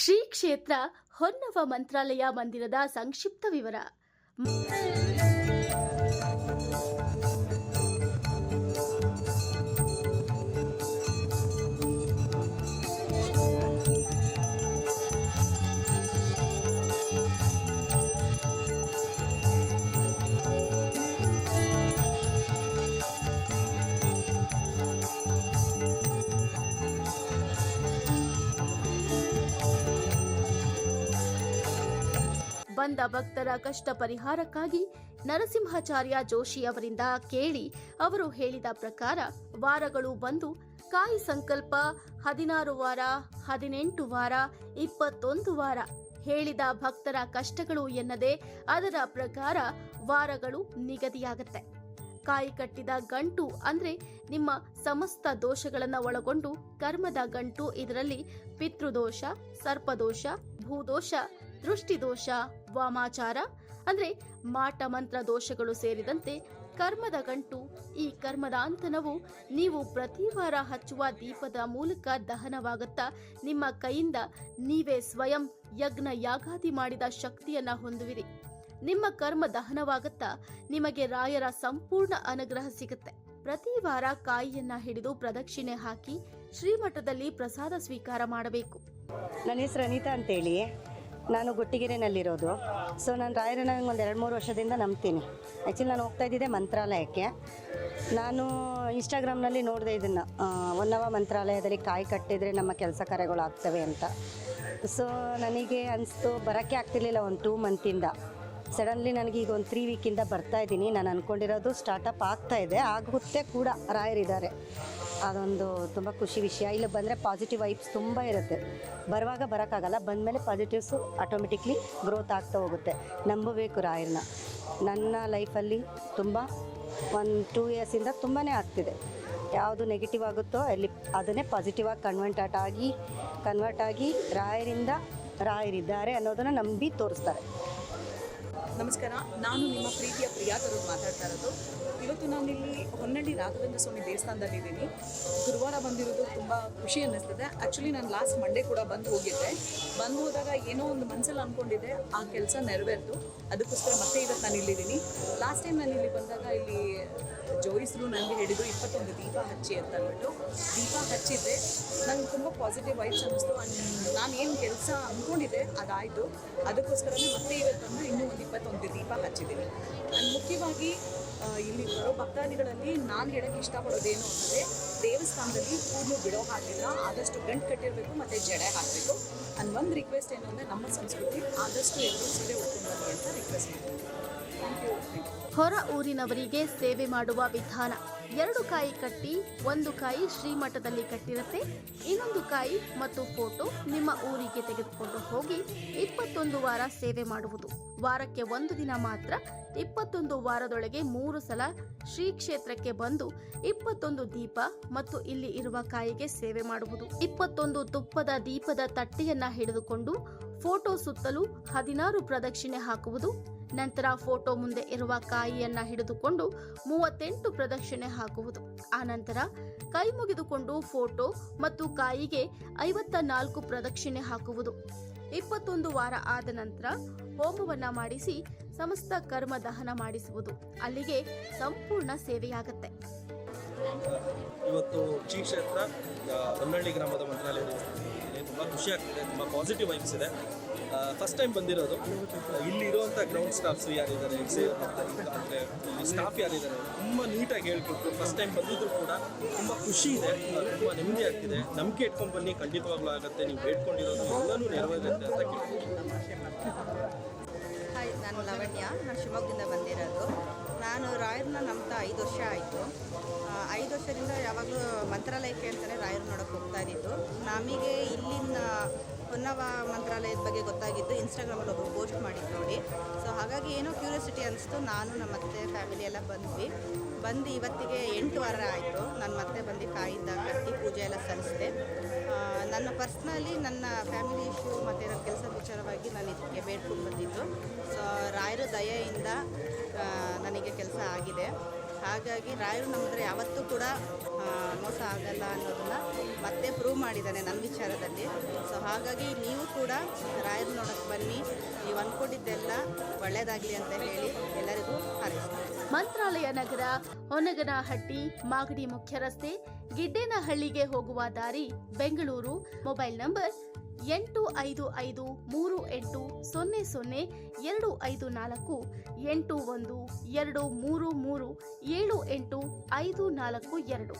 ಶ್ರೀ ಕ್ಷೇತ್ರ ಹೊನ್ನವ ಮಂತ್ರಾಲಯ ಮಂದಿರದ ಸಂಕ್ಷಿಪ್ತ ವಿವರ. ಬಂದ ಭಕ್ತರ ಕಷ್ಟ ಪರಿಹಾರಕ್ಕಾಗಿ ನರಸಿಂಹಾಚಾರ್ಯ ಜೋಶಿ ಅವರಿಂದ ಕೇಳಿ ಅವರು ಹೇಳಿದ ಪ್ರಕಾರ ವಾರಗಳು ಬಂದು ಕಾಯಿ ಸಂಕಲ್ಪ ಹದಿನಾರು ವಾರ, ಹದಿನೆಂಟು ವಾರ, ಇಪ್ಪತ್ತೊಂದು ವಾರ ಹೇಳಿದ ಭಕ್ತರ ಕಷ್ಟಗಳು ಎನ್ನದೆ ಅದರ ಪ್ರಕಾರ ವಾರಗಳು ನಿಗದಿಯಾಗುತ್ತೆ. ಕಾಯಿ ಕಟ್ಟಿದ ಗಂಟು ಅಂದ್ರೆ ನಿಮ್ಮ ಸಮಸ್ತ ದೋಷಗಳನ್ನ ಒಳಗೊಂಡು ಕರ್ಮದ ಗಂಟು ಇದರಲ್ಲಿ ಪಿತೃದೋಷ, ಸರ್ಪದೋಷ, ಭೂದೋಷ ದೃಷ್ಟಿದೋಷ, ವಾಮಾಚಾರ, ಅಂದ್ರೆ ಮಾಟ ಮಂತ್ರ ದೋಷಗಳು ಸೇರಿದಂತೆ ಕರ್ಮದ ಗಂಟು, ಈ ಕರ್ಮದ ಅಂತನವು ನೀವು ಪ್ರತಿ ವಾರ ಹಚ್ಚುವ ದೀಪದ ಮೂಲಕ ದಹನವಾಗುತ್ತಾ, ನಿಮ್ಮ ಕೈಯಿಂದ ನೀವೇ ಸ್ವಯಂ ಯಜ್ಞ ಯಾಗಾದಿ ಮಾಡಿದ ಶಕ್ತಿಯನ್ನ ಹೊಂದುವಿರಿ. ನಿಮ್ಮ ಕರ್ಮ ದಹನವಾಗುತ್ತಾ, ನಿಮಗೆ ರಾಯರ ಸಂಪೂರ್ಣ ಅನುಗ್ರಹ ಸಿಗುತ್ತೆ. ಪ್ರತಿ ವಾರ ಕಾಯಿಯನ್ನ ಹಿಡಿದು ಪ್ರದಕ್ಷಿಣೆ ಹಾಕಿ ಶ್ರೀಮಠದಲ್ಲಿ ಪ್ರಸಾದ ಸ್ವೀಕಾರ ಮಾಡಬೇಕು. ನನ್ನ ಹೆಸರು ಅನಿತಾ ಅಂತೇಳಿ. ನಾನು ಗುಟ್ಟಿಗೆರೆನಲ್ಲಿರೋದು. ಸೊ ನಾನು ರಾಯರನ್ನ ಒಂದು ಎರಡು ಮೂರು ವರ್ಷದಿಂದ ನಂಬ್ತೀನಿ. ಆ್ಯಕ್ಚುಲಿ ನಾನು ಹೋಗ್ತಾ ಇದ್ದಿದ್ದೆ ಮಂತ್ರಾಲಯಕ್ಕೆ. ನಾನು ಇನ್ಸ್ಟಾಗ್ರಾಮ್ನಲ್ಲಿ ನೋಡಿದೆ ಇದನ್ನು. ಒನ್ನವ ಮಂತ್ರಾಲಯದಲ್ಲಿ ಕಾಯಿ ಕಟ್ಟಿದರೆ ನಮ್ಮ ಕೆಲಸ ಕಾರ್ಯಗಳು ಆಗ್ತವೆ ಅಂತ. ಸೊ ನನಗೆ ಅನಿಸ್ತು, ಬರೋಕ್ಕೆ ಆಗ್ತಿರ್ಲಿಲ್ಲ ಒಂದು ಟೂ ಮಂತಿಂದ ಸಡನ್ಲಿ ನನಗೆ ಈಗ ಒಂದು ತ್ರೀ ವೀಕಿಂದ ಬರ್ತಾ ಇದ್ದೀನಿ. ನಾನು ಅಂದ್ಕೊಂಡಿರೋದು ಸ್ಟಾರ್ಟಪ್ ಆಗ್ತಾ ಇದೆ. ಆಗುತ್ತೆ ಕೂಡ ರಾಯರಿದ್ದಾರೆ. ಅದೊಂದು ತುಂಬ ಖುಷಿ ವಿಷಯ. ಇಲ್ಲಿ, ಬಂದರೆ ಪಾಸಿಟಿವ್ ವೈಬ್ಸ್ ತುಂಬ ಇರುತ್ತೆ. ಬರುವಾಗ ಬರೋಕ್ಕಾಗಲ್ಲ, ಬಂದಮೇಲೆ ಪಾಸಿಟಿವ್ಸು ಆಟೋಮೆಟಿಕ್ಲಿ ಗ್ರೋತ್ ಆಗ್ತಾ ಹೋಗುತ್ತೆ. ನಂಬಬೇಕು ರಾಯರನ್ನ. ನನ್ನ ಲೈಫಲ್ಲಿ ತುಂಬ ಒಂದು ಟೂ ಇಯರ್ಸಿಂದ ತುಂಬಾ ಆಗ್ತಿದೆ. ಯಾವುದು ನೆಗೆಟಿವ್ ಆಗುತ್ತೋ ಅಲ್ಲಿ ಅದನ್ನೇ ಪಾಸಿಟಿವ್ ಆಗಿ ಕನ್ವರ್ಟ್ ಆಟ್ ಆಗಿ ಕನ್ವರ್ಟ್ ಆಗಿ ರಾಯರಿಂದ ರಾಯರಿದ್ದಾರೆ ಅನ್ನೋದನ್ನು ನಂಬಿ ತೋರಿಸ್ತಾರೆ. ನಮಸ್ಕಾರ. ನಾನು ನಿಮ್ಮ ಪ್ರೀತಿಯ ಪ್ರಿಯಾ ತರೂರ್ ಮಾತಾಡ್ತಾ ಇರೋದು. ನಾನಿಲ್ಲಿ ಹೊನ್ನಳ್ಳಿ ರಾಘವೇಂದ್ರ ಸ್ವಾಮಿ ದೇವಸ್ಥಾನದಲ್ಲಿದ್ದೀನಿ. ಗುರುವಾರ ಬಂದಿರೋದು ತುಂಬ ಖುಷಿ ಅನ್ನಿಸ್ತದೆ. ಆ್ಯಕ್ಚುಲಿ ನಾನು ಲಾಸ್ಟ್ ಮಂಡೇ ಕೂಡ ಬಂದು ಹೋಗಿದ್ದೆ. ಬಂದು ಹೋದಾಗ ಏನೋ ಒಂದು ಮನಸ್ಸಲ್ಲಿ ಅಂದ್ಕೊಂಡಿದ್ದೆ ಆ ಕೆಲಸ ನೆರವೇರ್ತು ಅದಕ್ಕೋಸ್ಕರ ಮತ್ತೆ ಇವತ್ತು ನಾನು ಇಲ್ಲಿದ್ದೀನಿ. ಲಾಸ್ಟ್ ಟೈಮ್ ನಾನು ಇಲ್ಲಿ ಬಂದಾಗ ಇಲ್ಲಿ ಜೋಯಿಸ್ರು ನನಗೆ ಹೇಳಿದ್ರು, ಇಪ್ಪತ್ತೊಂದು ದೀಪ ಹಚ್ಚಿ ಅಂತ ಅಂದ್ಬಿಟ್ಟು. ದೀಪ ಹಚ್ಚಿದ್ದೆ. ನಂಗೆ ತುಂಬ ಪಾಸಿಟಿವ್ ವೈಬ್ಸ್ ಅನ್ನಿಸ್ತು. ಆ್ಯಂಡ್ ನಾನು ಏನು ಕೆಲಸ ಅಂದ್ಕೊಂಡಿದ್ದೆ ಅದಾಯಿತು. ಅದಕ್ಕೋಸ್ಕರನೇ ಮತ್ತೆ ಇವತ್ತು ಬಂದು ಇನ್ನೂ ಒಂದು ಇಪ್ಪತ್ತೊಂದು ದೀಪ ಹಚ್ಚಿದ್ದೀನಿ. ಆ್ಯಂಡ್ ಮುಖ್ಯವಾಗಿ ಇಲ್ಲಿ ಬರೋ ಭಕ್ತಾದಿಗಳಲ್ಲಿ ನಾನು ಹೇಳೋಕ್ಕೆ ಇಷ್ಟಪಡೋದೇನು ಅಂದರೆ ದೇವಸ್ಥಾನದಲ್ಲಿ ಕೂದಲು ಬಿಡೋ ಹಾಗಿಲ್ಲ, ಆದಷ್ಟು ಗಂಟು ಕಟ್ಟಿರಬೇಕು ಮತ್ತು ಜಡೆ ಹಾಕಬೇಕು. ಆ್ಯಂಡ್ ಒಂದು ರಿಕ್ವೆಸ್ಟ್ ಏನು ಅಂದರೆ ನಮ್ಮ ಸಂಸ್ಕೃತಿ ಆದಷ್ಟು ಎಲ್ಲರೂ ಸೀರೆ ಉಟ್ಕೊಂಡು ಅಂತ ರಿಕ್ವೆಸ್ಟ್ ಮಾಡ್ತೀನಿ. ಥ್ಯಾಂಕ್ ಯು ಥ್ಯಾಂಕ್ ಯು ಹೊರ ಊರಿನವರಿಗೆ ಸೇವೆ ಮಾಡುವ ವಿಧಾನ. ಎರಡು ಕಾಯಿ ಕಟ್ಟಿ, ಒಂದು ಕಾಯಿ ಶ್ರೀಮಠದಲ್ಲಿ ಕಟ್ಟಿರುತ್ತೆ. ಇನ್ನೊಂದು ಕಾಯಿ ಮತ್ತು ಫೋಟೋ ನಿಮ್ಮ ಊರಿಗೆ ತೆಗೆದುಕೊಂಡು ಹೋಗಿ ಇಪ್ಪತ್ತೊಂದು ವಾರ ಸೇವೆ ಮಾಡುವುದು. ವಾರಕ್ಕೆ ಒಂದು ದಿನ ಮಾತ್ರ, ಇಪ್ಪತ್ತೊಂದು ವಾರದೊಳಗೆ ಮೂರು ಸಲ ಶ್ರೀ ಕ್ಷೇತ್ರಕ್ಕೆ ಬಂದು ಇಪ್ಪತ್ತೊಂದು ದೀಪ ಮತ್ತು ಇಲ್ಲಿ ಇರುವ ಕಾಯಿಗೆ ಸೇವೆ ಮಾಡುವುದು. ಇಪ್ಪತ್ತೊಂದು ತುಪ್ಪದ ದೀಪದ ತಟ್ಟೆಯನ್ನ ಹಿಡಿದುಕೊಂಡು ಫೋಟೋ ಸುತ್ತಲೂ ಹದಿನಾರು ಪ್ರದಕ್ಷಿಣೆ ಹಾಕುವುದು. ನಂತರ ಫೋಟೋ ಮುಂದೆ ಇರುವ ಕಾಯಿಯನ್ನ ಹಿಡಿದುಕೊಂಡು ಮೂವತ್ತೆಂಟು ಪ್ರದಕ್ಷಿಣೆ ಹಾಕುವುದು. ಆನಂತರ ಕೈ ಮುಗಿದುಕೊಂಡು ಫೋಟೋ ಮತ್ತು ಕಾಯಿಗೆ ಐವತ್ತ ನಾಲ್ಕು ಪ್ರದಕ್ಷಿಣೆ ಹಾಕುವುದು. ಇಪ್ಪತ್ತೊಂದು ವಾರ ಆದ ನಂತರ ಹೋಮವನ್ನ ಮಾಡಿಸಿ ಸಮಸ್ತ ಕರ್ಮ ದಹನ ಮಾಡಿಸುವುದು. ಅಲ್ಲಿಗೆ ಸಂಪೂರ್ಣ ಸೇವೆಯಾಗುತ್ತೆ. ಇವತ್ತು ಶ್ರೀ ಹೊನ್ನಳ್ಳಿ ಗ್ರಾಮದ ಮಂತ್ರಾಲಯ ತುಂಬ ಖುಷಿ ಆಗ್ತಿದೆ, ತುಂಬ ಪಾಸಿಟಿವ್ ವೈಬ್ಸ್ ಇದೆ. ಫಸ್ಟ್ ಟೈಮ್ ಬಂದಿರೋದು. ಇಲ್ಲಿ ಇರುವಂಥ ಗ್ರೌಂಡ್ ಸ್ಟಾಫ್ಸ್ ಯಾರಿದ್ದಾರೆ ಅಂದರೆ ಸ್ಟಾಫ್ ಯಾರಿದ್ದಾರೆ, ತುಂಬ ನೀಟಾಗಿ ಹೇಳ್ಕೊಟ್ರು. ಫಸ್ಟ್ ಟೈಮ್ ಬಂದಿದ್ರು ಕೂಡ ತುಂಬ ಖುಷಿ ಇದೆ, ತುಂಬ ನೆಮ್ಮದಿ ಆಗ್ತಿದೆ. ನಂಬಿಕೆ ಇಟ್ಕೊಂಡು ಬನ್ನಿ, ಖಂಡಿತವಾಗ್ಲೂ ಆಗುತ್ತೆ. ನೀವು ಬೇಡ್ಕೊಂಡಿರೋದು ಎಲ್ಲನೂ ನೆರವೇರುತ್ತೆ ಅಂತ ಕೇಳ್ತೀನಿ ಹಾಯ್ ನಾನು ಲವಣ್ಯ. ನಾನು ಶಿವಮೊಗ್ಗದಿಂದ ಬಂದಿರೋದು. ನಾನು ರಾಯರನ್ನ ನಂಬ್ತಾ ಐದು ವರ್ಷ ಆಯಿತು. ಐದು ವರ್ಷದಿಂದ ಯಾವಾಗಲೂ ಮಂತ್ರಾಲಯಕ್ಕೆ ಅಂತಲೇ ರಾಯರು ನೋಡೋಕೆ ಹೋಗ್ತಾ ಇದ್ದಿದ್ದು. ನಮಗೆ ಇಲ್ಲಿನ ಹೊನ್ನವ ಮಂತ್ರಾಲಯದ ಬಗ್ಗೆ ಗೊತ್ತಾಗಿದ್ದು ಇನ್ಸ್ಟಾಗ್ರಾಮಲ್ಲಿ ಒಬ್ಬರು ಪೋಸ್ಟ್ ಮಾಡಿದ್ದು ನೋಡಿ. ಸೊ ಹಾಗಾಗಿ ಏನೋ ಕ್ಯೂರಿಯಾಸಿಟಿ ಅನಿಸ್ತು. ನಾನು ನಮ್ಮ ಅತ್ತೆ ಫ್ಯಾಮಿಲಿ ಎಲ್ಲ ಬಂದ್ವಿ. ಬಂದು ಇವತ್ತಿಗೆ ಎಂಟು ವಾರ ಆಯಿತು. ನಾನು ಮತ್ತೆ ಬಂದು ಕಾಯಿಂದ ಕಟ್ಟಿ ಪೂಜೆ ಎಲ್ಲ ಸಲ್ಲಿಸಿದೆ. ನನ್ನ ಪರ್ಸ್ನಲಿ ನನ್ನ ಫ್ಯಾಮಿಲಿ ಇಶ್ಯೂ ಮತ್ತು ನನ್ನ ಕೆಲಸ ವಿಚಾರವಾಗಿ ನಾನು ಇದಕ್ಕೆ ಬೇಡ್ಕೊಂಡು ಬಂದಿದ್ದು. ಸೊ ರಾಯರ ದಯೆಯಿಂದ ನನಗೆ ಕೆಲಸ ಆಗಿದೆ. ಹಾಗಾಗಿ ರಾಯರು ಹತ್ರ ಯಾವತ್ತೂ ಕೂಡ ಮೋಸ ಆಗಲ್ಲ ಅನ್ನೋದನ್ನ ಮತ್ತೆ ಪ್ರೂವ್ ಮಾಡಿದ್ದಾನೆ ನನ್ನ ವಿಚಾರದಲ್ಲಿ. ಸೊ ಹಾಗಾಗಿ ನೀವು ಕೂಡ ರಾಯರು ನೋಡೋಕ್ಕೆ ಬನ್ನಿ. ನೀವು ಅಂದ್ಕೊಂಡಿದ್ದೆಲ್ಲ ಒಳ್ಳೆಯದಾಗಲಿ ಅಂತ ಹೇಳಿ ಎಲ್ಲರಿಗೂ ಮಂತ್ರಾಲಯ ನಗರ ಹೊನಗನಹಟ್ಟಿ, ಮಾಗಡಿ ಮುಖ್ಯ ರಸ್ತೆ ಗಿಡ್ಡೇನಹಳ್ಳಿಗೆ ಹೋಗುವ ದಾರಿ ಬೆಂಗಳೂರು. ಮೊಬೈಲ್ ನಂಬರ್ ಎಂಟು ಐದು ಐದು ಮೂರು ಎಂಟು ಸೊನ್ನೆ ಸೊನ್ನೆ ಎರಡು ಐದು ನಾಲ್ಕು, ಎಂಟು ಒಂದು ಎರಡು ಮೂರು ಮೂರು ಏಳು ಎಂಟು ಐದು ನಾಲ್ಕು ಎರಡು.